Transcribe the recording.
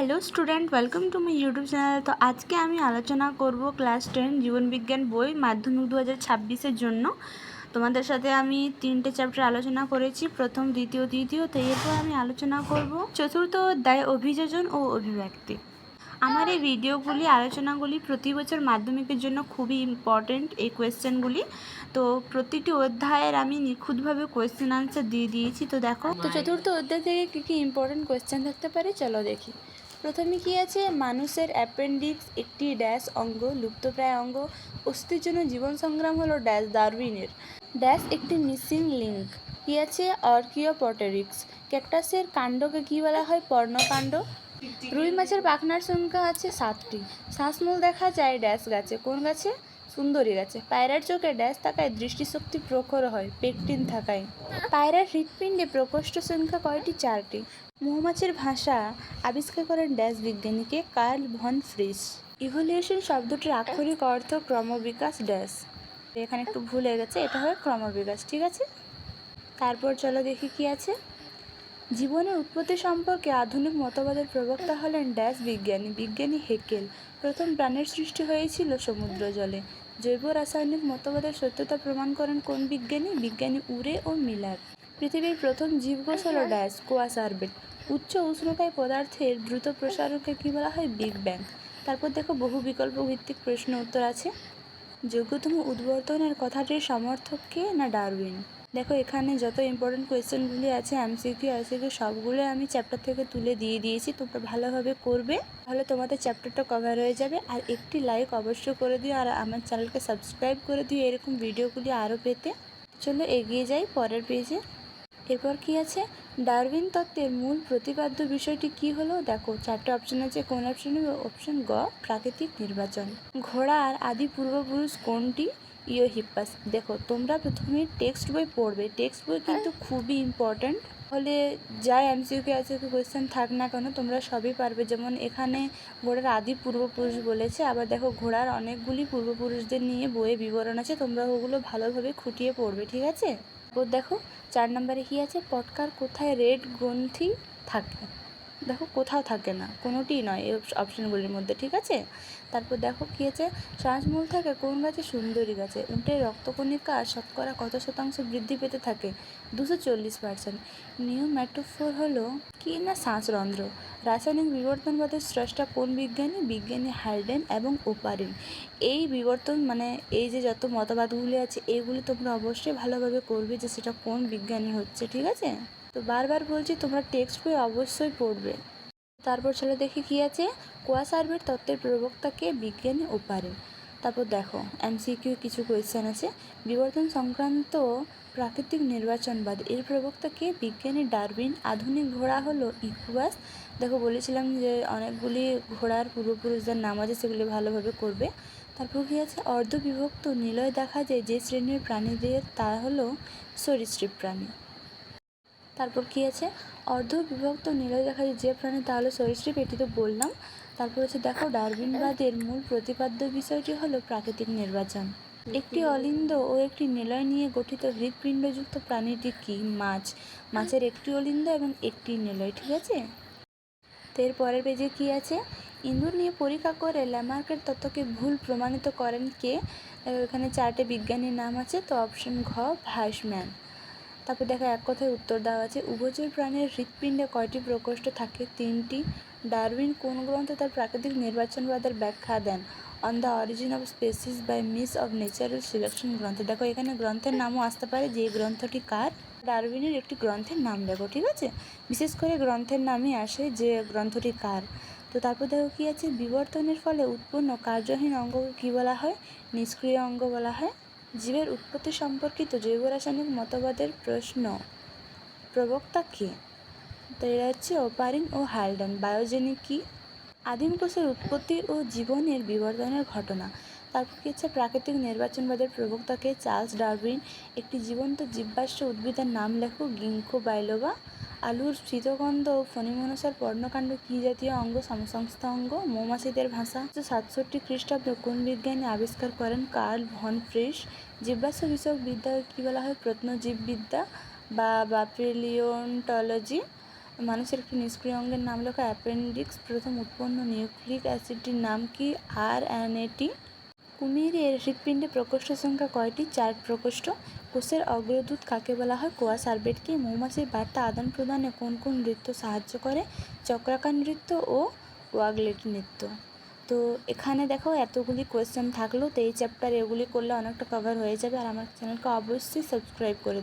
Hello student, welcome to my YouTube channel. তো আজকে আমি আলোচনা করব ক্লাস টেন, জীবনবিজ্ঞান বই, মাধ্যমিক দু হাজার ছাব্বিশের জন্য। তোমাদের সাথে আমি তিনটে চ্যাপ্টার আলোচনা করেছি, প্রথম, দ্বিতীয়, তৃতীয়, তো এরপর আমি আলোচনা করব চতুর্থ অধ্যায়, অভিযোজন ও অভিব্যক্তি। আমার এই ভিডিওগুলি, আলোচনাগুলি প্রতি বছর মাধ্যমিকের জন্য খুবই ইম্পর্ট্যান্ট এই কোয়েশ্চেনগুলি তো প্রতিটি অধ্যায়ের আমি নিখুঁতভাবে কোয়েশ্চেন আনসার দিয়ে দিয়েছি, তো দেখো। তো চতুর্থ অধ্যায় থেকে কী কী ইম্পর্ট্যান্ট কোয়েশ্চেন থাকতে পারে, চলো দেখি। প্রথমে কি আছে? মানুষের অ্যাপেন্ডিক্স একটি ড্যাশ অঙ্গ, লুপ্তপ্রায় অঙ্গ অস্তিত্বের জন্য জীবন সংগ্রাম হলো ড্যাশ ডারউইনের। ড্যাশ একটি মিসিং লিঙ্ক কি আছে? অর্কিওপটেরিক্স। ক্যাকটাসের কাণ্ডকে কী বলা হয়? পর্ণকাণ্ড। রুই মাছের পাখনার সংখ্যা আছে সাতটি। শ্বাসমূল দেখা যায় ড্যাশ গাছে। কোন গাছে? সুন্দরী গাছে। পায়রার চোখে ড্যাশ থাকায় দৃষ্টিশক্তি প্রখর হয়, পেকটিন থাকায়। পায়রার হৃৎপিণ্ডে প্রকোষ্ঠ সংখ্যা কয়টি? চারটি। মৌমাছির ভাষা আবিষ্কার করেন ড্যাশ বিজ্ঞানীকে কার্ল ভন ফ্রিস। ইভলিউশন শব্দটির আক্ষরিক অর্থ ক্রমবিকাশ ড্যাশ। এখানে একটু ভুল হয়ে গেছে, এটা হয় ক্রমবিকাশ, ঠিক আছে? তারপর চলো দেখি কি আছে। জীবনের উৎপত্তি সম্পর্কে আধুনিক মতবাদের প্রবক্তা হলেন ড্যাশ বিজ্ঞানী বিজ্ঞানী হেকেল। প্রথম প্রাণের সৃষ্টি হয়েছিল সমুদ্র জলে। জৈব রাসায়নিক মতবাদের সত্যতা প্রমাণ করেন কোন বিজ্ঞানী? বিজ্ঞানী উরে ও মিলার। পৃথিবীর প্রথম জীবকোষ হল ড্যাশ কোয়াসারবেট। উচ্চ উষ্ণতায় পদার্থের দ্রুত প্রসারণকে কী বলা হয়? Big bang. তারপর দেখো, বহু বিকল্প ভিত্তিক প্রশ্ন উত্তর আছে। যোগ্যতম উদ্বর্তনের কথাটির সমর্থক কে না ডারউইন? দেখো, এখানে যত ইম্পর্টেন্ট কোয়েশ্চেনগুলি আছে এমসিকিউ আরসিকিউ সবগুলো আমি চ্যাপ্টার থেকে তুলে দিয়ে দিয়েছি। তোমরা ভালোভাবে করবে, তাহলে তোমাদের চ্যাপ্টারটা কভার হয়ে যাবে। আর একটি লাইক অবশ্যই করে দিও, আর আমার চ্যানেলকে সাবস্ক্রাইব করে দিও, এরকম ভিডিওগুলি আরও পেতে। চলো এগিয়ে যাই পরের পেজে এরপর কি আছে? ডারউইন তত্ত্বের মূল প্রতিপাদ্য বিষয়টি কি হলো? দেখো চারটে অপশন আছে। কোন অপশন হবে অপশন গ প্রাকৃতিক নির্বাচন। ঘোড়ার আদি পূর্বপুরুষ কোনটি? ইও হিপ্পাস। দেখো তোমরা প্রথমে টেক্সট বই পড়বে। টেক্সট বই কিন্তু খুবই ইম্পর্ট্যান্ট ফলে যা এমসিউকে আছে কোয়েশ্চেন থাক না কেন তোমরা সবই পারবে। যেমন এখানে ঘোড়ার আদি পূর্বপুরুষ বলেছে। আবার দেখো ঘোড়ার অনেকগুলি পূর্বপুরুষদের নিয়ে বইয়ে বিবরণ আছে। তোমরা ওগুলো ভালোভাবে খুঁটিয়ে পড়বে ঠিক আছে? তারপর দেখো চার নম্বরে কী আছে? পটকার কোথায় রেড গ্রন্থি থাকে? দেখো কোথাও থাকে না, কোনোটিই নয় এই অপশানগুলির মধ্যে, ঠিক আছে? তারপর দেখো কী আছে? শ্বাসমূল থাকে কোন গাছে সুন্দরী গাছে? উঁটের রক্তকণিকা শতকরা কত শতাংশ বৃদ্ধি পেতে থাকে? দুশো চল্লিশ পার্সেন্ট নিউ নিউম্যাটোফোর হলো কি না শ্বাসরন্ধ্র রাসায়নিক বিবর্তনবাদের স্রষ্টা কোন বিজ্ঞানী? বিজ্ঞানী হাইডেন এবং ওপারিন। এই বিবর্তন মানে এই যে যত মতবাদগুলি আছে এইগুলি তোমরা অবশ্যই ভালোভাবে করবে যে সেটা কোন বিজ্ঞানী হচ্ছে, ঠিক আছে? তো বারবার বলছি, তোমরা টেক্সট বই অবশ্যই পড়বে। তারপর চলো দেখি কী আছে। কোয়াসার্ভের তত্ত্বের প্রবক্তাকে বিজ্ঞানী ওপারে। তারপর দেখো এমসিকিউ কিছু কোয়েশ্চেন আছে। বিবর্তন সংক্রান্ত প্রাকৃতিক নির্বাচনবাদ, এর প্রবক্তাকে বিজ্ঞানী ডারবিন আধুনিক ঘোড়া হলো ইকুয়াস দেখো, বলেছিলাম যে অনেকগুলি ঘোড়ার পূর্বপুরুষদের নাম আছে, সেগুলি ভালোভাবে করবে। তারপর কী আছে? অর্ধবিভক্ত নিলয় দেখা যায়, যে শ্রেণির প্রাণীদের, তা হলো সরীসৃপ প্রাণী। তারপর কি আছে? অর্ধ বিভক্ত নিলয় দেখা যায় যে প্রাণী, তাহলে সরীসৃপ এটি তো বললাম। তারপর হচ্ছে দেখো ডারউইনবাদের মূল প্রতিপাদ্য বিষয়টি হলো প্রাকৃতিক নির্বাচন। একটি অলিন্দ ও একটি নিলয় নিয়ে গঠিত হৃৎপিণ্ডযুক্ত প্রাণীটি কি? মাছ। মাছের একটি অলিন্দ এবং একটি নিলয়, ঠিক আছে? এর পরের পেজে কি আছে? ইঁদুর নিয়ে পরীক্ষা করে ল্যামার্কের তত্ত্বকে ভুল প্রমাণিত করেন কে? এখানে চারটে বিজ্ঞানীর নাম আছে, তো অপশন ঘ ভাইসম্যান। তারপর দেখো এক কথায় উত্তর দেওয়া আছে, উভচর প্রাণের হৃৎপিণ্ডে কয়টি প্রকোষ্ঠ থাকে? তিনটি। ডারউইন কোন গ্রন্থে তার প্রাকৃতিক নির্বাচনবাদের ব্যাখ্যা দেন? On the origin of species by means of natural selection গ্রন্থে। দেখো এখানে গ্রন্থের নামও আসতে পারে, যে গ্রন্থটি কার? ডারউইনের একটি গ্রন্থের নাম দেখো, ঠিক আছে? বিশেষ করে গ্রন্থের নামই আসে যে গ্রন্থটি কার। তো তারপর দেখো কী আছে? বিবর্তনের ফলে উৎপন্ন কার্যহীন অঙ্গকে কী বলা হয়? নিষ্ক্রিয় অঙ্গ বলা হয়। জীবের উৎপত্তি সম্পর্কিত জৈব রাসায়নিক মতবাদের প্রশ্ন। প্রবক্তা কে? তো এরা হচ্ছে ওপারিন ও হালডেন বায়োজেনিক কি? আদিম কোষের উৎপত্তি ও জীবনের বিবর্তনের ঘটনা। তারপর কি হচ্ছে? প্রাকৃতিক নির্বাচনবাদের প্রবক্তাকে চার্লস ডারউইন একটি জীবন্ত জীবাশ্ম উদ্ভিদের নাম লেখো গিঙ্কো বাইলোবা আলুর শীতগন্ধ ফণিমনসার পর্ণকাণ্ড কি জাতীয় অঙ্গ, সমসংস্থা অঙ্গ? মৌমাছিদের ভাষা। সাতষট্টি খ্রিস্টাব্দে কোন বিজ্ঞানী আবিষ্কার করেন? Karl von Frisch. জীবাশ্ম বিষয়ক বিদ্যাকে কী বলা হয়? প্রত্নজীববিদ্যা বা বাপেলিওন্টলজি মানুষের একটি নিষ্ক্রিয় অঙ্গের নাম লেখা অ্যাপেন্ডিক্স। প্রথম উৎপন্ন নিউক্লিক অ্যাসিডটির নাম কি? আর অ্যান এটি কুমিরের হৃৎপিণ্ডে প্রকোষ্ঠ সংখ্যা কয়টি? চার প্রকোষ্ঠ। কোষের অগ্রদূত কাকে বলা হয়? কোয়া সার্বেটকে মৌমাছির বার্তা আদান প্রদানে কোন কোন নৃত্য সাহায্য করে? চক্রাকার নৃত্য ও ওয়াগলেট নৃত্য। তো এখানে দেখো এতগুলি কোয়েশ্চেন থাকল, তো এই চ্যাপ্টার এগুলি করলে অনেকটা কভার হয়ে যাবে। আর আমার চ্যানেলকে অবশ্যই সাবস্ক্রাইব করে